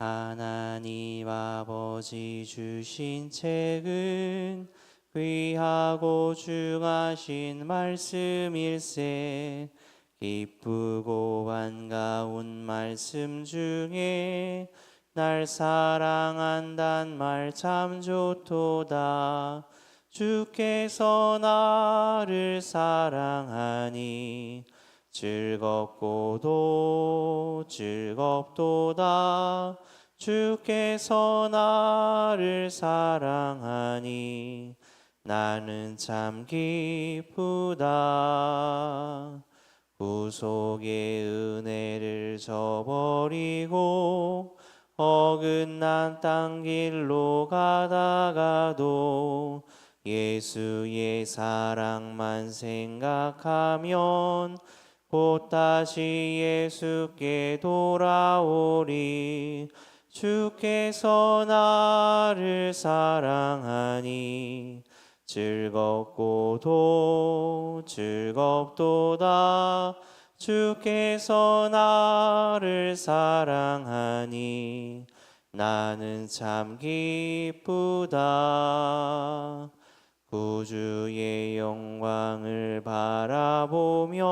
하나님 아버지 주신 책은 귀하고 중하신 말씀일세. 기쁘고 반가운 말씀 중에 날 사랑한단 말 참 좋도다. 주께서 나를 사랑하니 즐겁고도 즐겁도다. 주께서 나를 사랑하니 나는 참 기쁘다. 구속의 은혜를 저버리고 어긋난 땅 길로 가다가도 예수의 사랑만 생각하면 곧 다시 예수께 돌아오리. 주께서 나를 사랑하니 즐겁고도 즐겁도다. 주께서 나를 사랑하니 나는 참 기쁘다 구주의 영광을 바라보며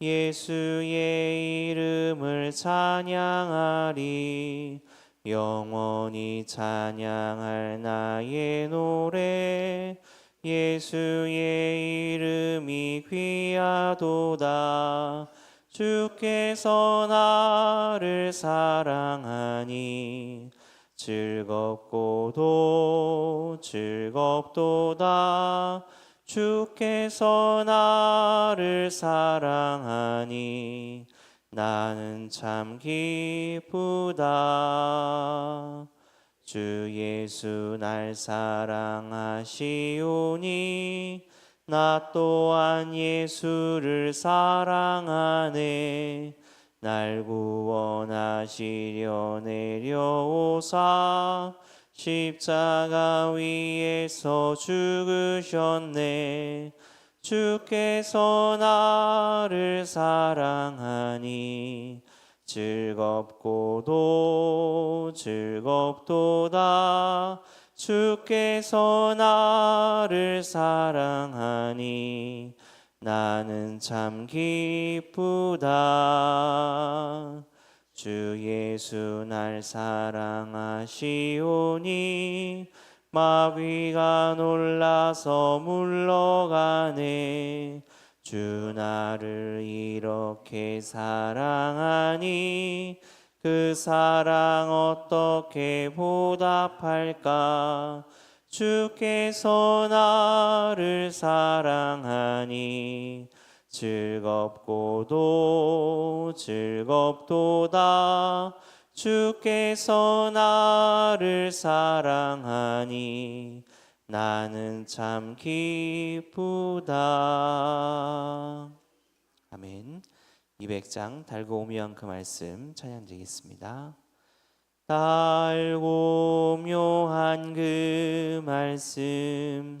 예수의 이름을 찬양하리. 영원히 찬양할 나의 노래 예수의 이름이 귀하도다. 주께서 나를 사랑하니 즐겁고도 즐겁도다. 주께서 나를 사랑하니 나는 참 기쁘다. 주 예수 날 사랑하시오니 나 또한 예수를 사랑하네. 날 구원하시려 내려오사 십자가 위에서 죽으셨네. 주께서 나를 사랑하니 즐겁고도 즐겁도다. 주께서 나를 사랑하니 나는 참 기쁘다 주 예수 날 사랑하시오니 마귀가 놀라서 물러가네. 주 나를 이렇게 사랑하니 그 사랑 어떻게 보답할까? 주께서 나를 사랑하니 즐겁고도 즐겁도다. 주께서 나를 사랑하니 나는 참 기쁘다. 아멘. 200장 달고 오묘한 그 말씀 찬양 드리겠습니다. 달고 묘한 그 말씀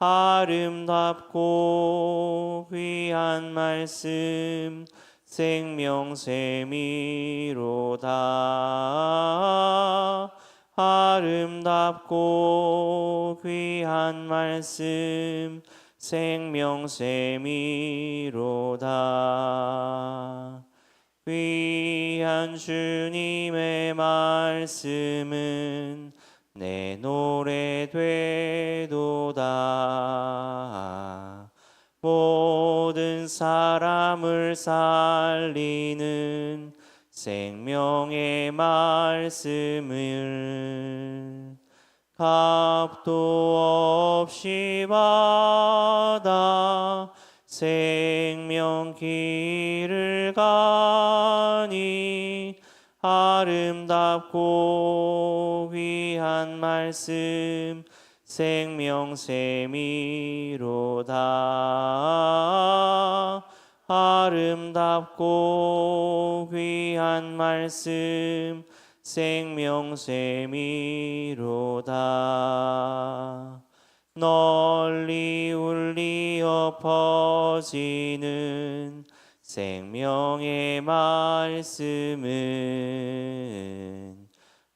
아름답고 귀한 말씀 생명샘이로다. 아름답고 귀한 말씀 생명샘이로다. 귀한 주님의 말씀은 내 노래 되도 다 모든 사람을 살리는 생명의 말씀을 값도 없이 받아 생명 길을 가니 아름답고 귀한 말씀 생명샘이로다. 아름답고 귀한 말씀 생명샘이로다. 널리 울리어 퍼지는 생명의 말씀은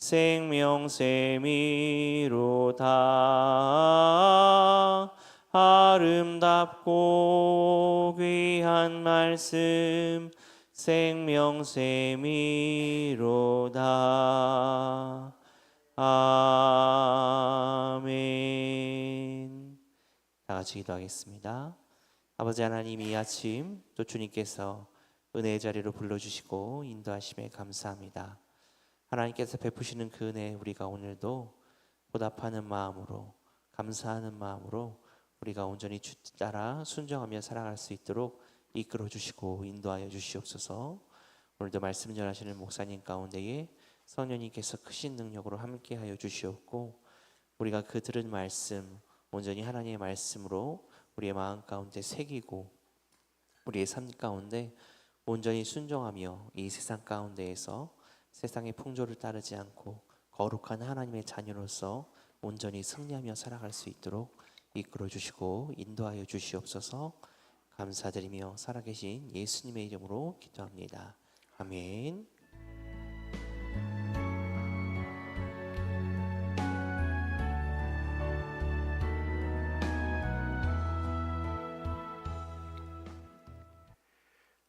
생명샘이로다 아름답고 귀한 말씀 생명샘이로다 아멘. 다 같이 기도하겠습니다. 아버지 하나님 이 아침 또 주님께서 은혜의 자리로 불러주시고 인도하심에 감사합니다 하나님께서 베푸시는 그 은혜 우리가 오늘도 보답하는 마음으로 감사하는 마음으로 우리가 온전히 주 따라 순종하며 살아갈 수 있도록 이끌어 주시고 인도하여 주시옵소서. 오늘도 말씀 전하시는 목사님 가운데에 성령님께서 크신 능력으로 함께하여 주시옵고 우리가 그 들은 말씀 온전히 하나님의 말씀으로 우리의 마음 가운데 새기고 우리의 삶 가운데 온전히 순종하며 이 세상 가운데에서 세상의 풍조를 따르지 않고 거룩한 하나님의 자녀로서 온전히 승리하며 살아갈 수 있도록 이끌어 주시고 인도하여 주시옵소서. 감사드리며 살아계신 예수님의 이름으로 기도합니다. 아멘.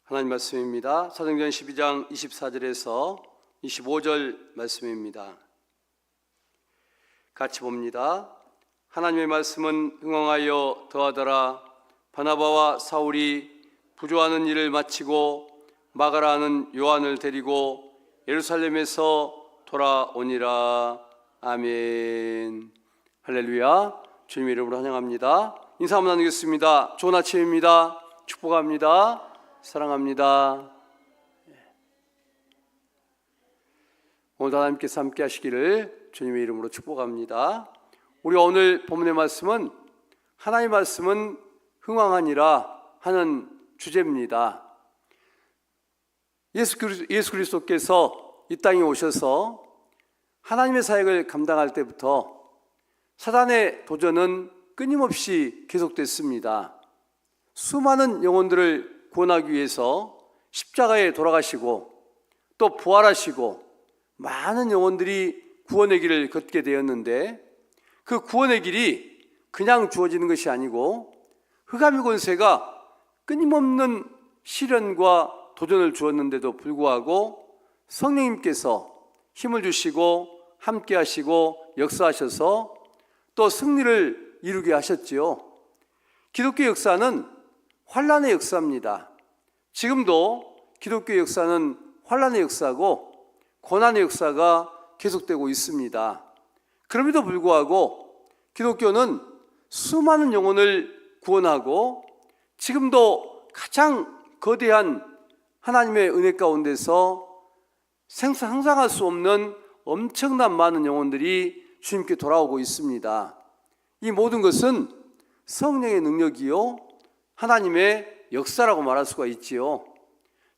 하나님 말씀입니다. 사도행전 12장 24절에서 25절 말씀입니다. 같이 봅니다. 하나님의 말씀은 흥왕하여 더하더라. 바나바와 사울이 부조하는 일을 마치고 마가라는 요한을 데리고 예루살렘에서 돌아오니라. 아멘. 할렐루야. 주님 이름으로 환영합니다. 인사 한번 나누겠습니다. 좋은 아침입니다. 축복합니다. 사랑합니다. 오늘도 하나님께서 함께 하시기를 주님의 이름으로 축복합니다. 우리가 오늘 본문의 말씀은 하나님의 말씀은 흥왕하니라 하는 주제입니다. 예수, 그리- 예수 그리스도께서 이 땅에 오셔서 하나님의 사역을 감당할 때부터 사단의 도전은 끊임없이 계속됐습니다. 수많은 영혼들을 구원하기 위해서 십자가에 돌아가시고 또 부활하시고 많은 영혼들이 구원의 길을 걷게 되었는데 그 구원의 길이 그냥 주어지는 것이 아니고 흑암의 권세가 끊임없는 시련과 도전을 주었는데도 불구하고 성령님께서 힘을 주시고 함께 하시고 역사하셔서 또 승리를 이루게 하셨지요. 기독교 역사는 환란의 역사입니다. 지금도 기독교 역사는 환란의 역사고 고난의 역사가 계속되고 있습니다. 그럼에도 불구하고 기독교는 수많은 영혼을 구원하고 지금도 가장 거대한 하나님의 은혜 가운데서 생사 상상할 수 없는 엄청난 많은 영혼들이 주님께 돌아오고 있습니다. 이 모든 것은 성령의 능력이요 하나님의 역사라고 말할 수가 있지요.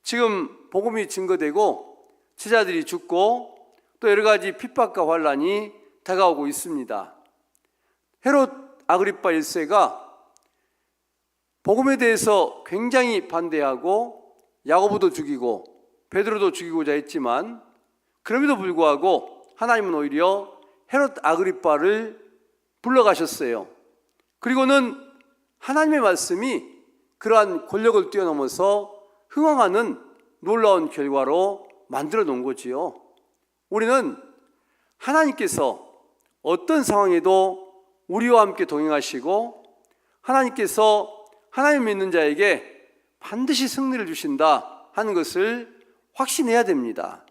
지금 복음이 증거되고 제자들이 죽고 또 여러 가지 핍박과 환란이 다가오고 있습니다. 헤롯 아그리파 1세가 복음에 대해서 굉장히 반대하고 야고보도 죽이고 베드로도 죽이고자 했지만 그럼에도 불구하고 하나님은 오히려 헤롯 아그리파를 불러가셨어요. 그리고는 하나님의 말씀이 그러한 권력을 뛰어넘어서 흥황하는 놀라운 결과로 만들어 놓은 거지요. 우리는 하나님께서 어떤 상황에도 우리와 함께 동행하시고 하나님께서 하나님 믿는 자에게 반드시 승리를 주신다 하는 것을 확신해야 됩니다.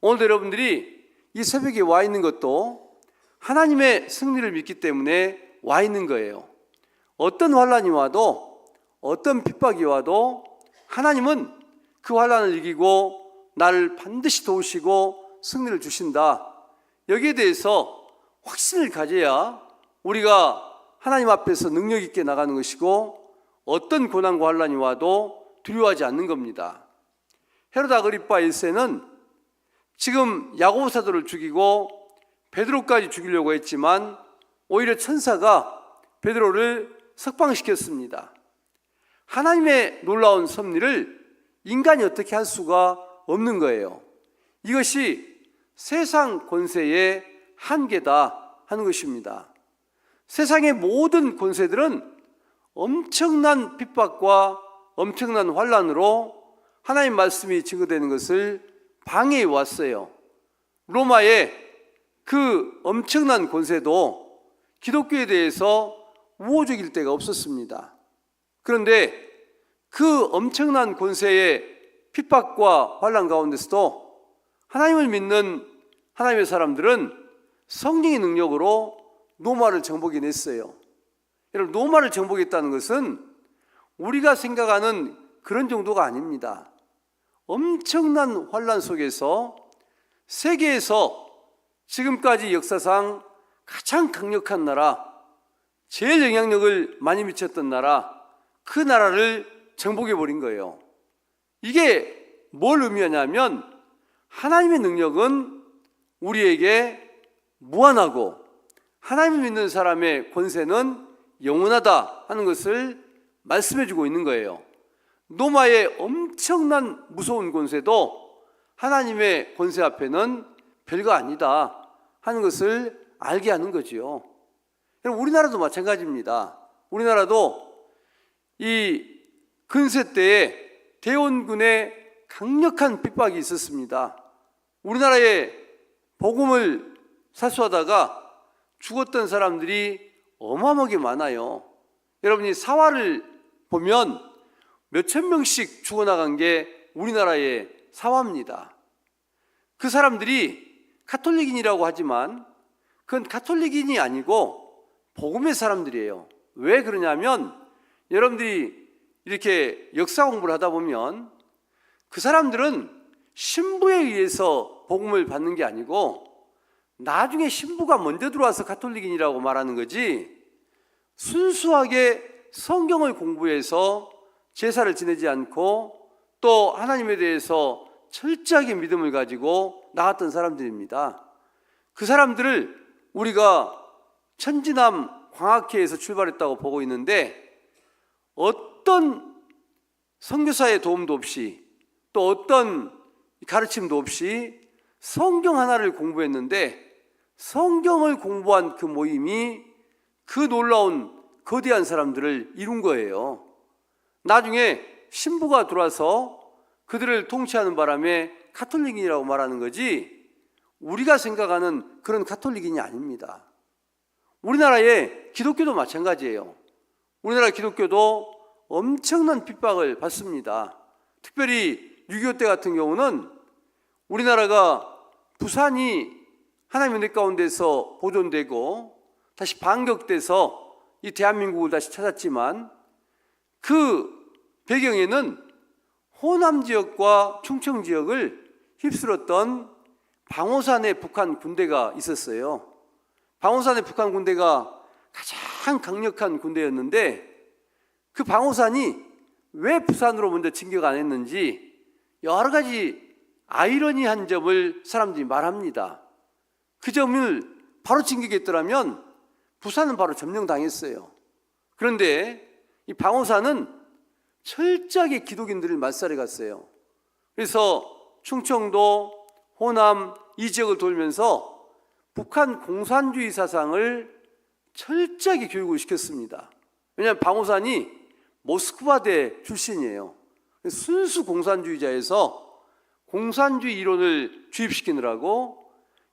오늘 여러분들이 이 새벽에 와 있는 것도 하나님의 승리를 믿기 때문에 와 있는 거예요. 어떤 환란이 와도 어떤 핍박이 와도 하나님은 그 환란을 이기고 나를 반드시 도우시고 승리를 주신다. 여기에 대해서 확신을 가져야 우리가 하나님 앞에서 능력 있게 나가는 것이고 어떤 고난과 환란이 와도 두려워하지 않는 겁니다. 헤롯 아그리파 1세는 지금 야고보 사도를 죽이고 베드로까지 죽이려고 했지만 오히려 천사가 베드로를 석방시켰습니다. 하나님의 놀라운 섭리를 인간이 어떻게 할 수가 없는 거예요. 이것이 세상 권세의 한계다 하는 것입니다. 세상의 모든 권세들은 엄청난 핍박과 엄청난 환란으로 하나님 말씀이 증거되는 것을 방해해 왔어요. 로마의 그 엄청난 권세도 기독교에 대해서 우호적일 때가 없었습니다. 그런데 그 엄청난 권세의 핍박과 환란 가운데서도 하나님을 믿는 하나님의 사람들은 성령의 능력으로 노마를 정복해냈어요. 여러분 노마를 정복했다는 것은 우리가 생각하는 그런 정도가 아닙니다. 엄청난 환란 속에서 세계에서 지금까지 역사상 가장 강력한 나라, 제일 영향력을 많이 미쳤던 나라, 그 나라를 정복해 버린 거예요. 이게 뭘 의미하냐면 하나님의 능력은 우리에게 무한하고 하나님을 믿는 사람의 권세는 영원하다 하는 것을 말씀해 주고 있는 거예요. 노마의 엄청난 무서운 권세도 하나님의 권세 앞에는 별거 아니다 하는 것을 알게 하는 거지요. 우리나라도 마찬가지입니다. 우리나라도 이 근세 때에 대원군의 강력한 핍박이 있었습니다. 우리나라에 복음을 사수하다가 죽었던 사람들이 어마어마하게 많아요. 여러분이 사화를 보면 몇천 명씩 죽어나간 게 우리나라의 사화입니다. 그 사람들이 카톨릭인이라고 하지만 그건 카톨릭인이 아니고 복음의 사람들이에요. 왜 그러냐면 여러분들이 이렇게 역사 공부를 하다 보면 그 사람들은 신부에 의해서 복음을 받는 게 아니고 나중에 신부가 먼저 들어와서 가톨릭인이라고 말하는 거지 순수하게 성경을 공부해서 제사를 지내지 않고 또 하나님에 대해서 철저하게 믿음을 가지고 나왔던 사람들입니다. 그 사람들을 우리가 천지남 광학회에서 출발했다고 보고 있는데 선교사의 도움도 없이 또 어떤 가르침도 없이 성경 하나를 공부했는데 성경을 공부한 그 모임이 그 놀라운 거대한 사람들을 이룬 거예요. 나중에 신부가 들어와서 그들을 통치하는 바람에 카톨릭인이라고 말하는 거지 우리가 생각하는 그런 카톨릭인이 아닙니다. 우리나라의 기독교도 마찬가지예요. 우리나라 기독교도 엄청난 핍박을 받습니다. 특별히 6.25 때 같은 경우는 우리나라가 부산이 하나님의 은혜 가운데서 보존되고 다시 반격돼서 이 대한민국을 다시 찾았지만 그 배경에는 호남 지역과 충청 지역을 휩쓸었던 방호산의 북한 군대가 있었어요. 방호산의 북한 군대가 가장 강력한 군대였는데 그 방호산이 왜 부산으로 먼저 진격 안 했는지 여러 가지 아이러니한 점을 사람들이 말합니다. 그 점을 바로 진격했더라면 부산은 바로 점령당했어요. 그런데 이 방호산은 철저하게 기독인들을 맞살해 갔어요. 그래서 충청도, 호남 이 지역을 돌면서 북한 공산주의 사상을 철저하게 교육을 시켰습니다. 왜냐하면 방호산이 모스크바대 출신이에요. 순수 공산주의자에서 공산주의 이론을 주입시키느라고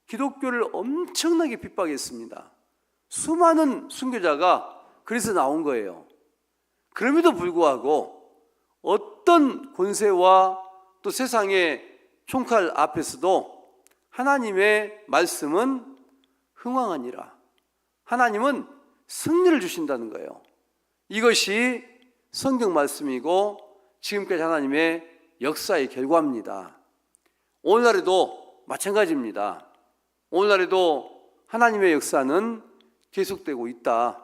기독교를 엄청나게 핍박했습니다. 수많은 순교자가 그래서 나온 거예요. 그럼에도 불구하고 어떤 권세와 또 세상의 총칼 앞에서도 하나님의 말씀은 흥왕하니라. 하나님은 승리를 주신다는 거예요. 이것이 성경 말씀이고 지금까지 하나님의 역사의 결과입니다. 오늘날에도 마찬가지입니다. 오늘날에도 하나님의 역사는 계속되고 있다.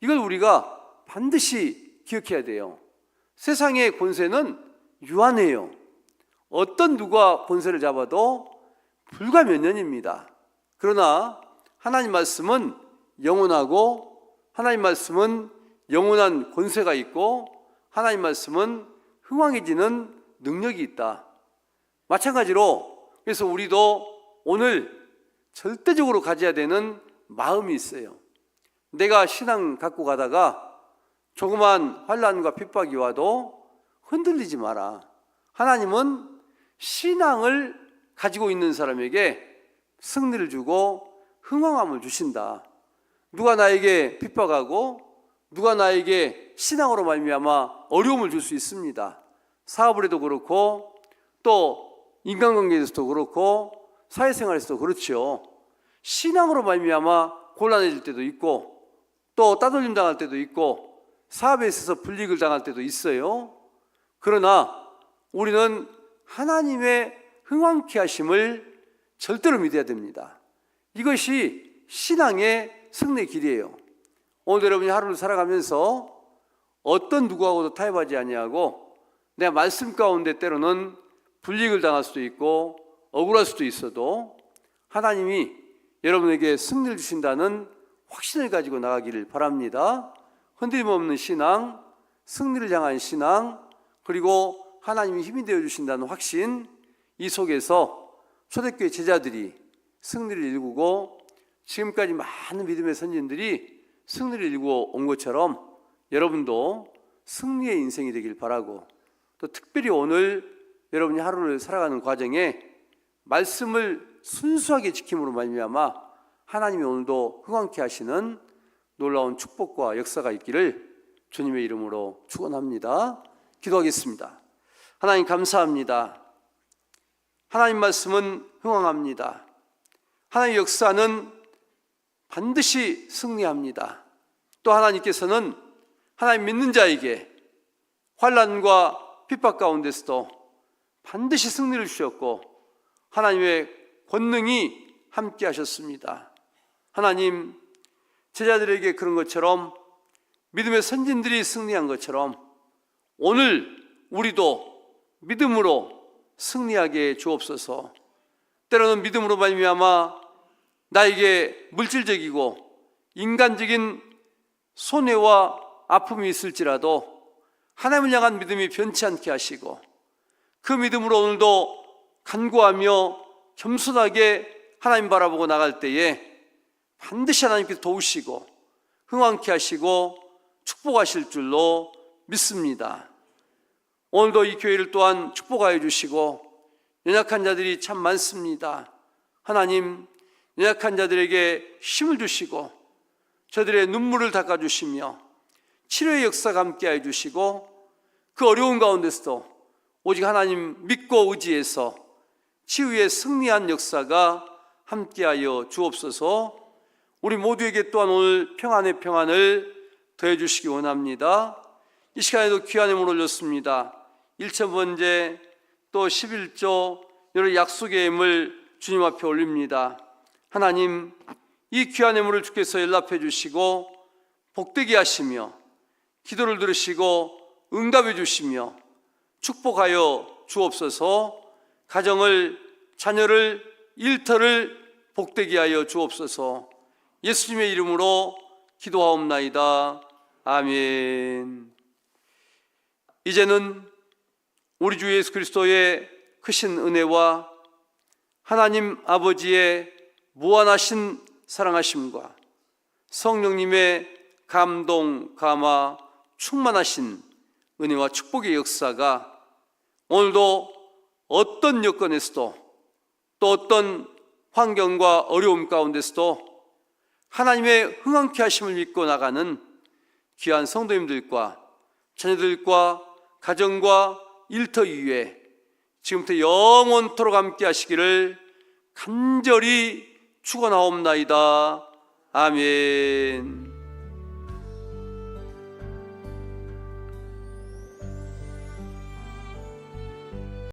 이걸 우리가 반드시 기억해야 돼요. 세상의 권세는 유한해요. 어떤 누가 권세를 잡아도 불과 몇 년입니다. 그러나 하나님 말씀은 영원하고 하나님 말씀은 영원한 권세가 있고 하나님 말씀은 흥왕해지는 능력이 있다. 마찬가지로 그래서 우리도 오늘 절대적으로 가져야 되는 마음이 있어요. 내가 신앙 갖고 가다가 조그만 환란과 핍박이 와도 흔들리지 마라. 하나님은 신앙을 가지고 있는 사람에게 승리를 주고 흥왕함을 주신다. 누가 나에게 핍박하고 누가 나에게 신앙으로 말미암아 어려움을 줄 수 있습니다. 사업을 해도 그렇고 또 인간관계에서도 그렇고 사회생활에서도 그렇죠. 신앙으로 말미암아 곤란해질 때도 있고 또 따돌림 당할 때도 있고 사업에 있어서 불이익을 당할 때도 있어요. 그러나 우리는 하나님의 흥왕케 하심을 절대로 믿어야 됩니다. 이것이 신앙의 승리의 길이에요. 오늘 여러분이 하루를 살아가면서 어떤 누구하고도 타협하지 아니하고 내 말씀 가운데 때로는 불이익을 당할 수도 있고 억울할 수도 있어도 하나님이 여러분에게 승리를 주신다는 확신을 가지고 나가기를 바랍니다. 흔들림 없는 신앙, 승리를 향한 신앙, 그리고 하나님이 힘이 되어 주신다는 확신, 이 속에서 초대교회 제자들이 승리를 이루고 지금까지 많은 믿음의 선진들이 승리를 이루고 온 것처럼 여러분도 승리의 인생이 되길 바라고 또 특별히 오늘 여러분이 하루를 살아가는 과정에 말씀을 순수하게 지킴으로 말미암아 하나님이 오늘도 흥왕케 하시는 놀라운 축복과 역사가 있기를 주님의 이름으로 축원합니다. 기도하겠습니다. 하나님 감사합니다. 하나님 말씀은 흥왕합니다. 하나님 역사는 반드시 승리합니다. 또 하나님께서는 하나님 믿는 자에게 환란과 핍박 가운데서도 반드시 승리를 주셨고 하나님의 권능이 함께 하셨습니다. 하나님 제자들에게 그런 것처럼 믿음의 선진들이 승리한 것처럼 오늘 우리도 믿음으로 승리하게 주옵소서. 때로는 믿음으로 말미암아 나에게 물질적이고 인간적인 손해와 아픔이 있을지라도 하나님을 향한 믿음이 변치 않게 하시고 그 믿음으로 오늘도 간구하며 겸손하게 하나님 바라보고 나갈 때에 반드시 하나님께서 도우시고 흥왕케 하시고 축복하실 줄로 믿습니다. 오늘도 이 교회를 또한 축복하여 주시고 연약한 자들이 참 많습니다. 하나님 연약한 자들에게 힘을 주시고 저들의 눈물을 닦아 주시며 치료의 역사가 함께 해 주시고 그 어려운 가운데서도 오직 하나님 믿고 의지해서 치유의 승리한 역사가 함께하여 주옵소서. 우리 모두에게 또한 오늘 평안의 평안을 더해 주시기 원합니다. 이 시간에도 귀한 힘을 올렸습니다. 1천 번째 또 11조 여러 약속의 힘을 주님 앞에 올립니다. 하나님 이 귀한 예물을 주께서 연락해 주시고 복되게 하시며 기도를 들으시고 응답해 주시며 축복하여 주옵소서. 가정을 자녀를 일터를 복되게 하여 주옵소서. 예수님의 이름으로 기도하옵나이다. 아멘. 이제는 우리 주 예수 그리스도의 크신 은혜와 하나님 아버지의 무한하신 사랑하심과 성령님의 감동, 감화, 충만하신 은혜와 축복의 역사가 오늘도 어떤 여건에서도 또 어떤 환경과 어려움 가운데서도 하나님의 흥황케 하심을 믿고 나가는 귀한 성도님들과 자녀들과 가정과 일터 위에 지금부터 영원토록 함께 하시기를 간절히 축원하옵나이다. 아멘.